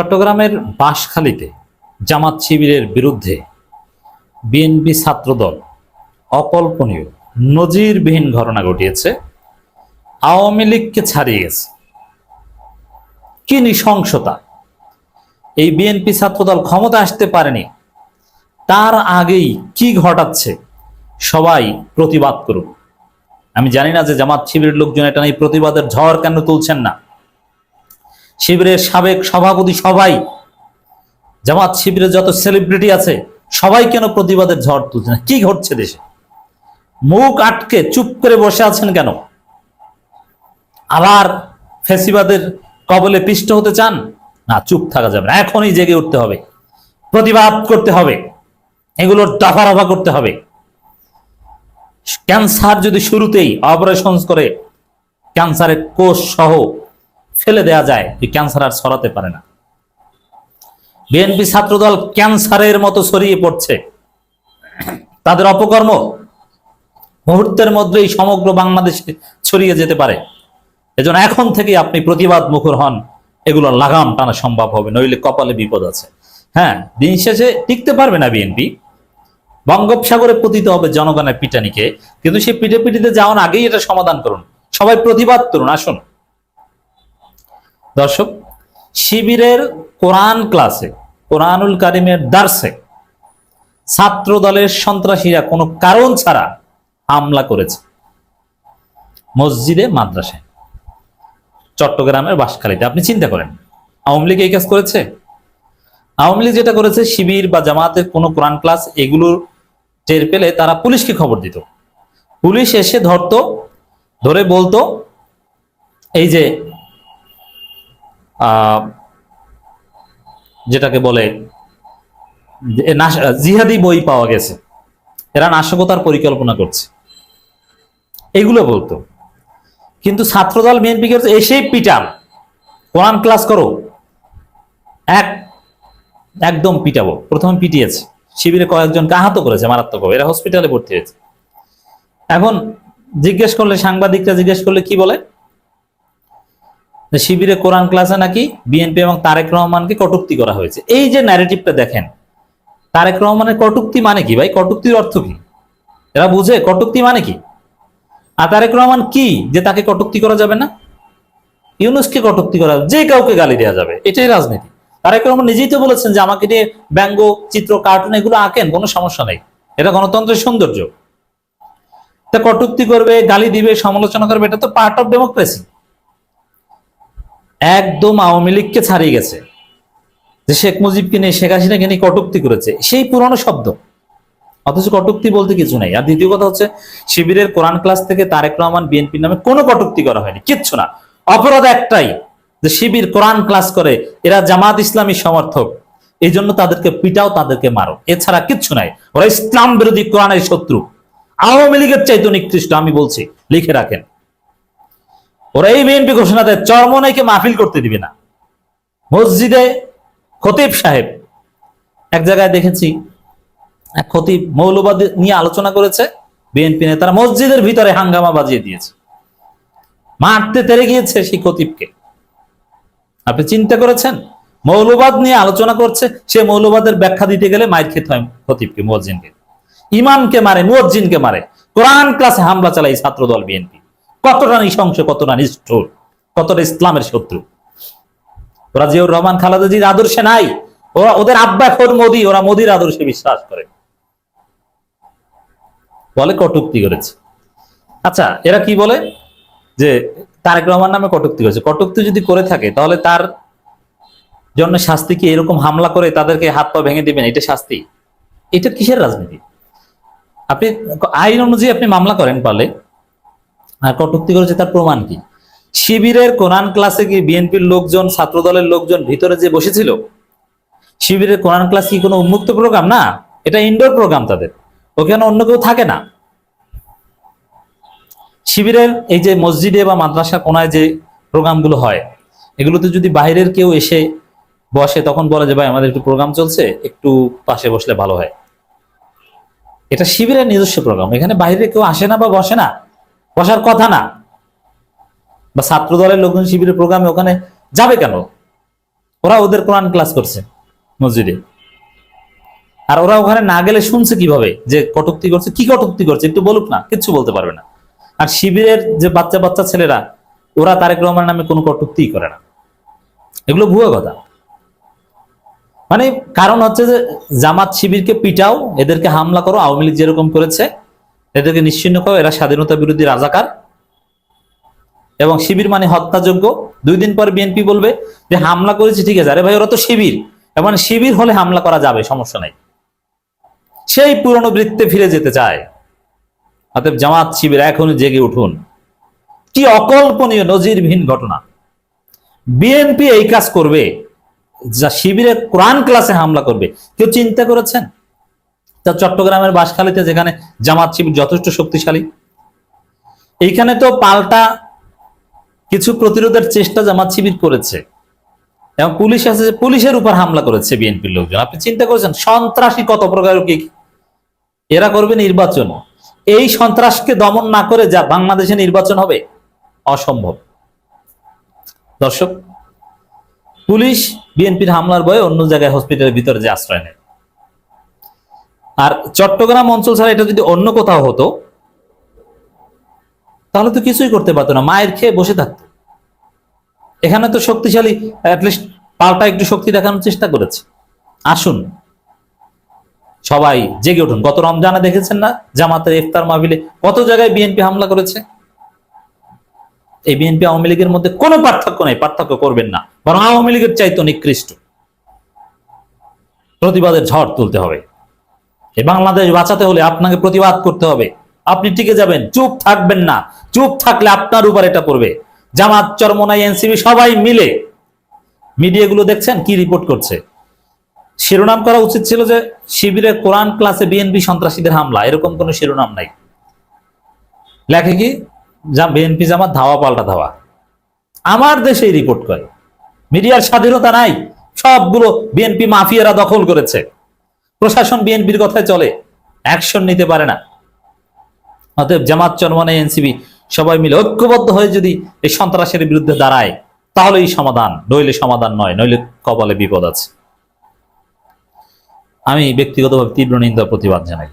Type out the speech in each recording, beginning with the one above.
চট্টগ্রামের বাঁশখালীতে জামাত শিবিরের বিরুদ্ধে বিএনপি ছাত্রদল অকল্পনীয়, নজিরবিহীন ঘটনা ঘটিয়েছে। আওয়ামী লীগকে ছাড়িয়ে গেছে। কি নৃশংসতা। এই বিএনপি ছাত্রদল ক্ষমতা আসতে পারেনি। তার আগেই কি ঘটাচ্ছে, সবাই প্রতিবাদ করুন আমি জানি না যে জামাত শিবিরের লোকজন এটা নিয়ে প্রতিবাদের ঝড় কেন তুলছেন না। শিবিরের সাবেক সভাপতি সবাই, জামাত শিবিরের যত সেলিব্রিটি আছে, সবাই কেন প্রতিবাদের ঝড় তুলছে না? কি ঘটছে দেশে? মুখ আটকে চুপ করে বসে আছেন কেন? আবার ফেসিবাদের কবলে পিষ্ট হতে চান? না, চুপ থাকা যাবে না, এখনই জেগে উঠতে হবে। প্রতিবাদ করতে হবে। এগুলোর দফা রফা করতে হবে। ক্যান্সার যদি শুরুতেই অপারেশন করে, ক্যান্সারের কোষ সহ ফেলে দেয়া যায় যে ক্যান্সার আর ছড়াতে পারে না। বিএনপি ছাত্রদল ক্যান্সারের মতো ছড়িয়ে পড়ছে। তাদের অপকর্ম মুহূর্তের মধ্যেই সমগ্র বাংলাদেশে ছড়িয়ে যেতে পারে। এজন্য এখন থেকে আপনি প্রতিবাদ মুখর হন, এগুলো লাগাম টানা সম্ভব হবে, নইলে কপালে বিপদ আছে। হ্যাঁ দিন শেষে টিকতে পারবে না বিএনপি বঙ্গোপসাগরে পতিত হবে জনগণের পিটানিকে। কিন্তু সেই পিঠে পিটিতে যাওয়ার আগেই এটা সমাধান করুন। সবাই প্রতিবাদ করুন, আসুন। দর্শক, শিবিরের কোরআন ক্লাসে, কোরআনুল কারিমের দার্সে ছাত্র দলের সন্ত্রাসীরা কোনো কারণ ছাড়া হামলা করেছে। মসজিদে মাদ্রাসায় চট্টগ্রামের বাসখালীতে আপনি চিন্তা করেন, আওয়ামী লীগ এই কাজ করেছে? আওয়ামী লীগ যেটা করেছে, শিবির বা জামাতের কোনো কোরআন ক্লাস এগুলোর টের পেলে তারা পুলিশকে খবর দিত। পুলিশ এসে ধরতো, ধরে বলতো, এই যে যেটাকে বলে জিহাদি বই পাওয়া গেছে। এরা নাশকতার পরিকল্পনা করছে। এগুলো বলতো। কিন্তু ছাত্রদল বিএনপি কে এসেই পিটান। কোরআন ক্লাস করো। এক, একদম পিটাবো। প্রথমে পিটিয়েছে। শিবিরে কয়েকজনকে আহত করেছে, মারাত্মক এরা হসপিটালে ভর্তি হয়েছে। এখন জিজ্ঞেস করলে, সাংবাদিকরা জিজ্ঞেস করলে কি বলে? শিবিরে কোরআন ক্লাসে নাকি বিএনপি এবং তারেক রহমানকে কটুক্তি করা হয়েছে। এই যে ন্যারেটিভটা দেখেন, তারেক রহমানের কটুক্তি মানে কি ভাই? কটুক্তির অর্থ কি? এরা বুঝে? কটুক্তি মানে কি? আর তারেক রহমান কি যে তাকে কটুক্তি করা যাবে না? ইউনুসকে কটুক্তি করা যে কাউকে গালি দেওয়া যাবে, এটাই রাজনীতি। তারেক রহমান নিজেই তো বলেছেন যে আমাকে নিয়ে ব্যঙ্গ, চিত্র কার্টুন এগুলো আঁকেন, কোনো সমস্যা নেই। এটা গণতন্ত্রের সৌন্দর্য। তা কটুক্তি করবে, গালি দিবে, সমালোচনা করবে, এটা তো পার্ট অফ ডেমোক্রেসি একদম আওয়ামী লীগকে ছাড়িয়ে গেছে। যে শেখ মুজিবকে নিয়ে, শেখ হাসিনাকে নিয়ে কটুক্তি করেছে, সেই পুরনো শব্দ। অথচ কটুক্তি বলতে কিছু নাই। আর দ্বিতীয় কথা হচ্ছে, শিবিরের কোরআন ক্লাস থেকে তারেক রহমান বিএনপির নামে কোনো কটুক্তি করা হয়নি, কিচ্ছু না। অপরাধ একটাই, যে শিবির কোরআন ক্লাস করে, এরা জামাত ইসলামী সমর্থক। এই জন্য তাদেরকে পিটাও, তাদেরকে মারো। এছাড়া কিচ্ছু নাই। ওরা ইসলাম বিরোধী কোরআনের শত্রু। আওয়ামী লীগের চাইতে নিকৃষ্ট, আমি বলছি, লিখে রাখেন। ওরা এই বিএনপি ঘোষণা দেয় চরমনাইকে মাহফিল করতে দিবে না। মসজিদে খতিব সাহেব, এক জায়গায় দেখেছি, এক খতিব মৌলবাদ নিয়ে আলোচনা করেছে, বিএনপি নেতারা মসজিদের ভিতরে হাঙ্গামা বাজিয়ে দিয়েছে। মারতে তেরে গিয়েছে সেই খতিবকে। আপনি চিন্তা করেছেন? মৌলবাদ নিয়ে আলোচনা করছে, সে মৌলবাদের ব্যাখ্যা দিতে গেলে মায়ের খেতে হয় খতিবকে, মুয়াজ্জিনকে। ইমামকে মারে, মুয়াজ্জিনকে মারে। কোরআন ক্লাসে হামলা চালায় এই ছাত্রদল বিএনপি। কতটা নৃশংস কতটা নিষ্ঠুর কতটা ইসলামের শত্রু? ওরা জিয়াউর রহমান খালেদাজির আদর্শে নাই। ওরা ওদের আব্বা খোদ মোদি, ওরা মোদির আদর্শে বিশ্বাস করে। বলে কটুক্তি করেছে। আচ্ছা এরা কি বলে? যে তারেক রহমান নামে কটুক্তি করেছে। কটুক্তি যদি করে থাকে, তাহলে তার জন্য শাস্তি কি এরকম হামলা করে তাদেরকে হাত পা ভেঙে দিবেন? এটা শাস্তি। এটা কিসের রাজনীতি? আপনি আইন অনুযায়ী আপনি মামলা করেন পারলে। আর কটুক্তি করেছে তার প্রমাণ কি? শিবিরের কোরআন ক্লাসে কি বিএনপির লোকজন ছাত্র দলের লোকজন ভিতরে যে বসেছিল? শিবিরের কোরআন ক্লাস কি কোনো উন্মুক্ত প্রোগ্রাম? না, এটা ইনডোর প্রোগ্রাম তাদের। ওখানে অন্য কেউ থাকে না। শিবিরের এই যে মসজিদে বা মাদ্রাসা কোনায় যে প্রোগ্রামগুলো হয়, এগুলোতে যদি বাইরের কেউ এসে বসে, তখন বলে যে, ভাই, আমাদের একটু প্রোগ্রাম চলছে, একটু পাশে বসলে ভালো হয়। এটা শিবিরের নিজস্ব প্রোগ্রাম। এখানে বাইরে কেউ আসে না বা বসে না। বসার কথা না। বা ছাত্র দলের লোকজন শিবিরের প্রোগ্রামে ওখানে যাবে কেন? ওরা ওদের কোরআন ক্লাস করছে মসজিদে। আর ওরা ওখানে না গেলে শুনছে কীভাবে যে কটুক্তি করছে? কি কটুক্তি করছে? একটু বলুক না, কিচ্ছু বলতে পারবে না। আর শিবিরের যে বাচ্চা বাচ্চা ছেলেরা, ওরা তারেক রহমান নামে কোনো কটুক্তি করে না। এগুলো ভুয়া কথা। মানে কারণ হচ্ছে যে জামাত শিবিরকে পিটাও, এদেরকে হামলা করো, আওয়ামী লীগ যেরকম করেছে এদেরকে নিশ্চিন্ন করো এরা স্বাধীনতা বিরোধী রাজাকার এবং শিবির মানে হত্যাযোগ্য। দুই দিন পর বিএনপি বলবে যে, হামলা করেছে, ঠিক আছে। আরে ভাই, ওরা তো শিবির। এবং শিবির হলে হামলা করা যাবে, সমস্যা নাই। সেই পুরনো বৃত্তে ফিরে যেতে চায়। অতএব জামাত শিবির, এখনই জেগে উঠুন। কি অকল্পনীয় নজিরবিহীন ঘটনা। বিএনপি এই কাজ করবে, যা শিবিরের কোরআন ক্লাসে হামলা করবে। কেউ চিন্তা করেছেন? তা চট্টগ্রামের বাসখালীতে যেখানে জামাত শিবির যথেষ্ট শক্তিশালী। এইখানে তো পাল্টা কিছু প্রতিরোধের চেষ্টা জামাত শিবির করেছে। এবং পুলিশ আছে যে পুলিশের উপর হামলা করেছে বিএনপির লোকজন। আপনি চিন্তা করেছেন, সন্ত্রাসী কত প্রকার কি? এরা করবে নির্বাচন। এই সন্ত্রাসকে দমন না করে যা বাংলাদেশে নির্বাচন হবে, অসম্ভব। দর্শক, পুলিশ বিএনপির হামলার ভয়ে অন্য জায়গায় হসপিটালের ভিতরে যে আশ্রয় নেয়। আর চট্টগ্রাম অঞ্চল ছাড়া এটা যদি অন্য কোথাও হতো, তাহলে তো কিছুই করতে পারতো না, মায়ের খেয়ে বসে থাকতো। এখানে তো শক্তিশালী অ্যাটলিস্ট পাল্টা একটু শক্তি দেখানোর চেষ্টা করেছে। আসুন, সবাই জেগে উঠুন। গত রমজানে দেখেছেন না, জামাতের ইফতার মাহবিলে কত জায়গায় বিএনপি হামলা করেছে? এই বিএনপি আওয়ামী লীগের মধ্যে কোনো পার্থক্য নেই, পার্থক্য করবেন না। বরং আওয়ামী লীগের চাইতো নিকৃষ্ট। প্রতিবাদের ঝড় তুলতে হবে। এই বাংলাদেশ বাঁচাতে হলে আপনাকে প্রতিবাদ করতে হবে। আপনি টিকে যাবেন, চুপ থাকবেন না। চুপ থাকলে আপনার উপর এটা পড়বে। জামাত, চরমনাই এনসিবি সবাই মিলে মিডিয়াগুলো দেখছেন, কি রিপোর্ট করছে? শিরোনাম করা উচিত ছিল যে শিবিরে কোরআন ক্লাসে বিএনপি সন্ত্রাসীদের হামলা। এরকম কোনো শিরোনাম নাই। লেখে কি? বিএনপি জামাত ধাওয়া পাল্টা ধাওয়া। আমার দেশেই রিপোর্ট করে। মিডিয়ার স্বাধীনতা নাই। সবগুলো বিএনপি মাফিয়ারা দখল করেছে। প্রশাসন বিএনপির কথায় চলে অ্যাকশন নিতে পারে না। অতএব জামাত চরমনে এনসিবি সবাই মিলে ঐক্যবদ্ধ হয়ে যদি এই সন্ত্রাসের বিরুদ্ধে দাঁড়ায় তাহলে এই সমাধান, নইলে সমাধান নয়, নইলে কপালে বিপদ আছে। আমি ব্যক্তিগতভাবে তীব্র নিন্দা, প্রতিবাদ জানাই।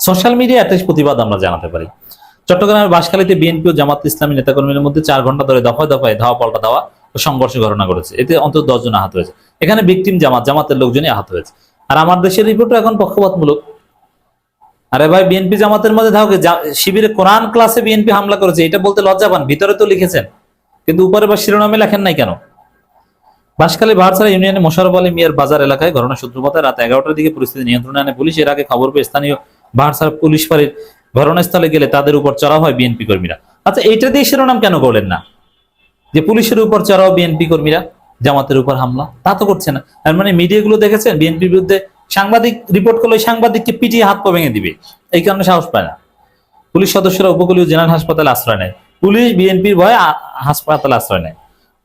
সোশ্যাল মিডিয়া অ্যাটলিস্ট প্রতিবাদ আমরা জানাতে পারি। চট্টগ্রামের বাসখালীতে বিএনপি ও জামাত ইসলামী নেতাকর্মীদের মধ্যে চার ঘণ্টা ধরে দফায় দফায় ধাওয়া পাল্টা দেওয়া ও সংঘর্ষ ঘটনা ঘটেছে। এতে অন্তত দশজন আহত হয়েছে। এখানে ভিকটিম জামাত, জামাতের লোকজনই আহত হয়েছে। আর আমার দেশের রিপোর্ট এখন পক্ষপাতমূলক। আরে ভাই বিএনপি জামাতের মধ্যে থাকবে শিবিরে কোরআন ক্লাসে বিএনপি হামলা করেছে, এটা বলতে লজ্জা পান, ভিতরে তো লিখেছেন। কিন্তু উপরে বা শিরোনামে লেখেন নাই কেন? বাঁশখালী বাহারছড়া ইউনিয়নে মোশারফ আলী মিয়ার বাজার এলাকায় ঘটনা সূত্রপাতে রাত এগারোটার দিকে পরিস্থিতি নিয়ন্ত্রণে আনে পুলিশ। এর আগে খবর পেয়ে স্থানীয় বাহারছড়া পুলিশ ফাঁড়ির ঘটনাস্থলে গেলে তাদের উপর চড়াও হয় বিএনপি কর্মীরা। আচ্ছা এইটা দিয়ে শিরোনাম কেন করলেন না? যে পুলিশের উপর চড়াও বিএনপি কর্মীরা। জামাতের উপর হামলা। তা তো করছে না। আর মানে মিডিয়াগুলো দেখেছেন বিএনপির বিরুদ্ধে সাংবাদিক রিপোর্ট করলে সাংবাদিককে পিটিয়ে হাত পা ভেঙে দিবে। এই কারণে সাহস পায় না। পুলিশ সদস্যরা উপকূলীয় জেনারেল হাসপাতালে আশ্রয় নেয়। পুলিশ বিএনপির ভয়ে হাসপাতালে আশ্রয় নেয়।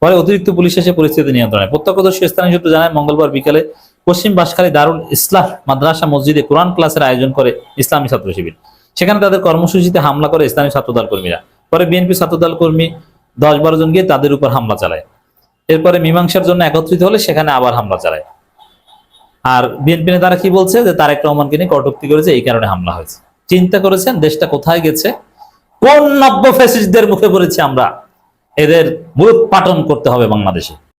পরে অতিরিক্ত পুলিশ এসে পরিস্থিতি নিয়ন্ত্রণে। প্রত্যক্ষদর্শী স্থানীয় সূত্র জানায়, মঙ্গলবার বিকালে পশ্চিম বাসখালী দারুল ইসলাম মাদ্রাসা মসজিদে কোরআন ক্লাসের আয়োজন করে ইসলামী ছাত্র শিবির। সেখানে তাদের কর্মসূচিতে হামলা করে স্থানীয় ছাত্রদল কর্মীরা। পরে বিএনপি ছাত্রদল কর্মী দশ বারো জন গিয়ে তাদের উপর হামলা চালায়। এরপরে মীমাংসার জন্য একত্রিত হলে সেখানে আবার হামলা চালায়। আর বিএনপি নেতারা কি বলছে? যে তারেক রহমানকে নিয়ে কটুক্তি করেছে, এই কারণে হামলা হয়েছে। চিন্তা করেছেন, দেশটা কোথায় গেছে? কোন নব্য ফ্যাসিস্টদের মুখে পড়েছি আমরা? এদের মূল পাটন করতে হবে বাংলাদেশে।